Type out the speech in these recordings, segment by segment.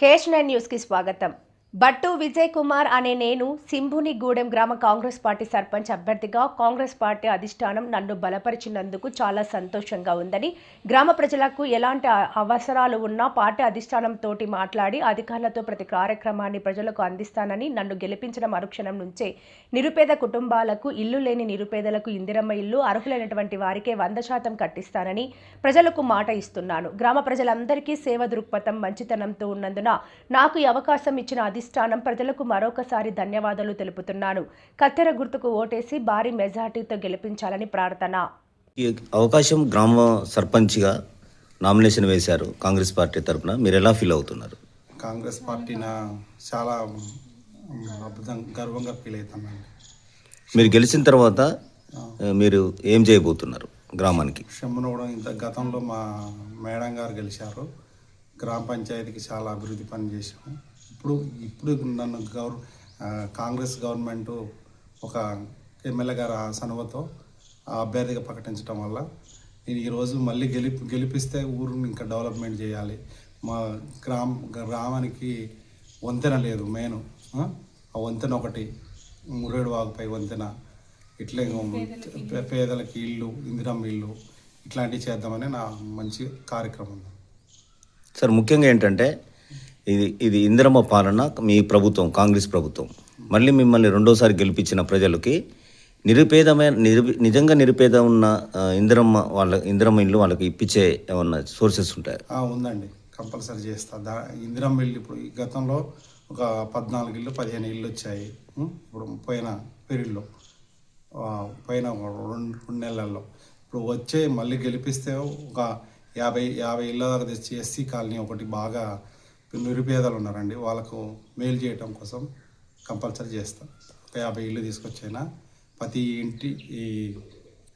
Cash nine న్యూస్కి స్వాగతం. బట్టు విజయ్ కుమార్ అనే నేను సింభుని గూడెం గ్రామ కాంగ్రెస్ పార్టీ సర్పంచ్ అభ్యర్థిగా కాంగ్రెస్ పార్టీ అధిష్టానం నన్ను బలపరిచినందుకు చాలా సంతోషంగా ఉందని గ్రామ ప్రజలకు ఎలాంటి అవసరాలు ఉన్నా పార్టీ అధిష్టానం తోటి మాట్లాడి అధికారులతో ప్రతి కార్యక్రమాన్ని ప్రజలకు అందిస్తానని నన్ను గెలిపించిన మరుక్షణం నుంచే. నిరుపేద కుటుంబాలకు ఇల్లు లేని నిరుపేదలకు ఇందిరమ్మ ఇల్లు అర్హులైనటువంటి వారికే వంద శాతం కట్టిస్తానని ప్రజలకు మాట ఇస్తున్నాను. గ్రామ ప్రజలందరికీ సేవ దృక్పథం మంచితనంతో ఉన్నందున నాకు ఈ అవకాశం ఇచ్చిన అధిష్టానం ప్రజలకు మరొకసారి ధన్యవాదాలు తెలుపుతున్నాను. కత్తెర గుర్తుకు ఓటేసి భారీ మెజార్టీతో గెలిపించాలని ప్రార్థన. ఈ అవకాశం గ్రామ సర్పంచ్గా నామినేషన్ వేశారు కాంగ్రెస్ పార్టీ తరపున మీరు ఎలా ఫీల్ అవుతున్నారు? కాంగ్రెస్ పార్టీ నా చాలా అద్భుతం గర్వంగా ఫీల్ అవుతానండి మీరు గెలిచిన తర్వాత మీరు ఏం చేయబోతున్నారు గ్రామానికి? షమ్మునగూడెం ఇంత గతంలో మా మేడం గారు గెలిచారు. గ్రామ పంచాయతీకి చాలా అభివృద్ధి పని చేశాము. ఇప్పుడు ఇప్పుడు నన్ను గవర్ కాంగ్రెస్ గవర్నమెంట్ ఒక ఎమ్మెల్యే గారు ఆ సనువతో ఆ అభ్యర్థిగా ప్రకటించడం వల్ల నేను ఈరోజు మళ్ళీ గెలిపి గెలిపిస్తే ఊరుని ఇంకా డెవలప్మెంట్ చేయాలి. మా గ్రామ గ్రామానికి వంతెన లేదు మెయిన్. ఆ? వంతెన ఒకటి. మురేడు వాగుపై వంతెన. ఇట్లే పే- పేదలకి ఇల్లు ఇందిరమ్మ ఇల్లు ఇట్లాంటివి చేద్దామని నా మంచి కార్యక్రమం. సార్ ముఖ్యంగా ఏంటంటే ఇది ఇది ఇందిరమ్మ పాలన మీ ప్రభుత్వం కాంగ్రెస్ ప్రభుత్వం. మళ్ళీ మిమ్మల్ని రెండోసారి గెలిపించిన ప్రజలకి నిరుపేదమైన నిరు నిజంగా నిరుపేద ఉన్న ఇందిరమ్మ వాళ్ళ ఇందిరమ్మ ఇల్లు వాళ్ళకి ఇప్పించే ఏమన్నా సోర్సెస్ ఉంటాయి? ఉందండి. కంపల్సరీ చేస్తా. దా ఇందిరమ్మ ఇల్లు ఇప్పుడు ఈ గతంలో ఒక పద్నాలుగు ఇల్లు పదిహేను ఇల్లు వచ్చాయి. ఇప్పుడు పోయిన పీరియడ్లో పోయిన రెండు రెండు నెలల్లో. ఇప్పుడు వచ్చే మళ్ళీ గెలిపిస్తే ఒక యాభై యాభై ఇళ్ళ దాకా తెచ్చి ఎస్సీ కాలనీ ఒకటి బాగా నిరుపేదలు ఉన్నారండి వాళ్ళకు మేలు చేయటం కోసం కంపల్సరీ చేస్తాం. ఒక యాభై ఇల్లు తీసుకొచ్చైనా ప్రతి ఇంటి ఈ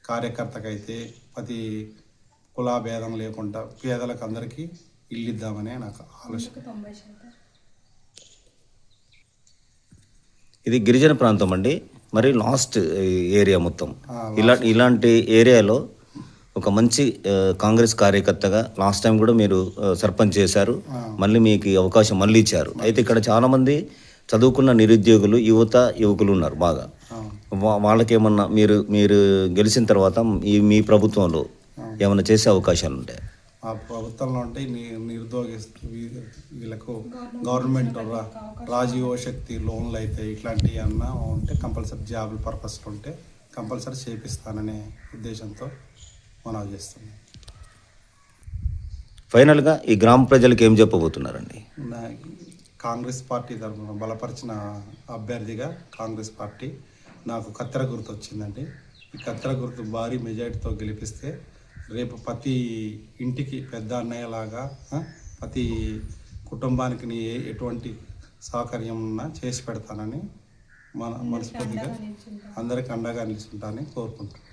కార్యకర్తకైతే ప్రతి కులా భేదం లేకుండా పేదలకు అందరికీ ఇల్లు ఇద్దామనే నాకు ఆలోచన. ఇది గిరిజన ప్రాంతం అండి. మరి లాస్ట్ ఏరియా మొత్తం. ఇలా ఇలాంటి ఏరియాలో ఒక మంచి కాంగ్రెస్ కార్యకర్తగా లాస్ట్ టైం కూడా మీరు సర్పంచ్ చేశారు. మళ్ళీ మీకు అవకాశం మళ్ళీ ఇచ్చారు. అయితే ఇక్కడ చాలా మంది చదువుకున్న నిరుద్యోగులు యువత యువకులు ఉన్నారు బాగా. వాళ్ళకేమన్నా మీరు మీరు గెలిచిన తర్వాత ఈ మీ ప్రభుత్వంలో ఏమైనా చేసే అవకాశాలు ఉంటాయి ఆ ప్రభుత్వంలో ఉంటే నిరుద్యోగ వీళ్ళకు గవర్నమెంట్ రాజీవ శక్తి లోన్లు అయితే ఇట్లాంటివి అన్నా ఉంటే కంపల్సరీ జాబుల పర్పస్లో ఉంటే కంపల్సరీ చేపిస్తాననే ఉద్దేశంతో మనం చేస్తున్నాం ఫైనల్గా ఈ గ్రామ ప్రజలకు ఏం చెప్పబోతున్నారండి? నా కాంగ్రెస్ పార్టీ తరఫున బలపరిచిన అభ్యర్థిగా కాంగ్రెస్ పార్టీ నాకు కత్తెర గుర్తు వచ్చిందండి. ఈ కత్తెర గుర్తు భారీ మెజారిటీతో గెలిపిస్తే రేపు ప్రతి ఇంటికి పెద్ద అన్నయ్యలాగా ప్రతి కుటుంబానికి నీ ఎటువంటి సౌకర్యం ఉన్నా చేసి పెడతానని మన మనస్ఫూర్తిగా అందరికి అండగా నిలుచుంటానని కోరుకుంటున్నాను.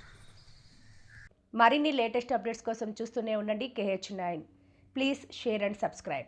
మరిన్ని లేటెస్ట్ అప్డేట్స్ కోసం చూస్తూనే ఉండండి. KH nine. Please share and subscribe.